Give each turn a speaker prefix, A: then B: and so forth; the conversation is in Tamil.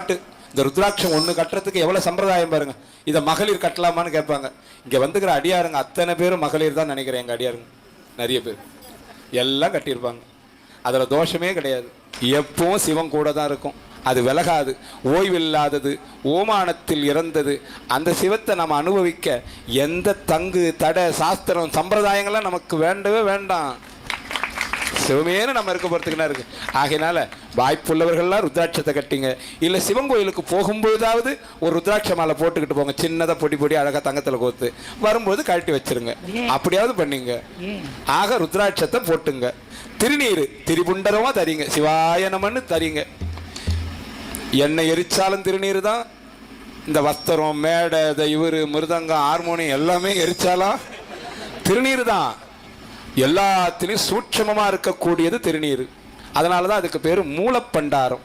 A: பாட்டு இந்த ருத்ராட்சம் ஒன்று கட்டுறதுக்கு எவ்வளோ சம்பிரதாயம் பாருங்க. இதை மகளிர் கட்டலாமான்னு கேட்பாங்க. இங்கே வந்துக்கிற அடியாருங்க அத்தனை பேரும் மகளிர் தான் நினைக்கிறேன் எங்கள் அடியாருங்க. நிறைய பேர். எல்லாம் கட்டியிருப்பாங்க. அதில் தோஷமே கிடையாது. எப்பவும் சிவம் கூட தான் இருக்கும். அது விலகாது. ஓய்வில்லாதது ஓமானத்தில் இறந்தது. அந்த சிவத்தை நம்ம அனுபவிக்க எந்த தங்கு தடை சாஸ்திரம் சம்பிரதாயங்கள்லாம் நமக்கு வேண்டவே வேண்டாம். சிவமேனு நம்ம இருக்க போகிறதுக்குனா இருக்கு? ஆகையினால வாய்ப்புள்ளவர்கள்லாம் ருத்ராட்சத்தை கட்டிங்க. இல்லை சிவன் கோயிலுக்கு போகும்போதாவது ஒரு ருத்ராட்ச மாலை போட்டுக்கிட்டு போங்க. சின்னதாக பொடி பொடி அழகாக தங்கத்தில் கோத்து. வரும்போது கழட்டி வச்சிருங்க. அப்படியாவது பண்ணீங்க. ஆக ருத்ராட்சத்தை போட்டுங்க. திருநீர் திரிபுண்டரமாக தரீங்க. சிவாய நமன்னு தரீங்க. எண்ணெய் எரிச்சாலும் திருநீர் தான். இந்த வஸ்திரம் மேடை இவர் மிருதங்கம் ஹார்மோனியம் எல்லாமே எரிச்சாலும் திருநீர் தான். எல்லாத்திலையும் சூட்சமமாக இருக்கக்கூடியது திருநீர். அதனால தான் அதுக்கு பேர் மூலப்பண்டாரம்.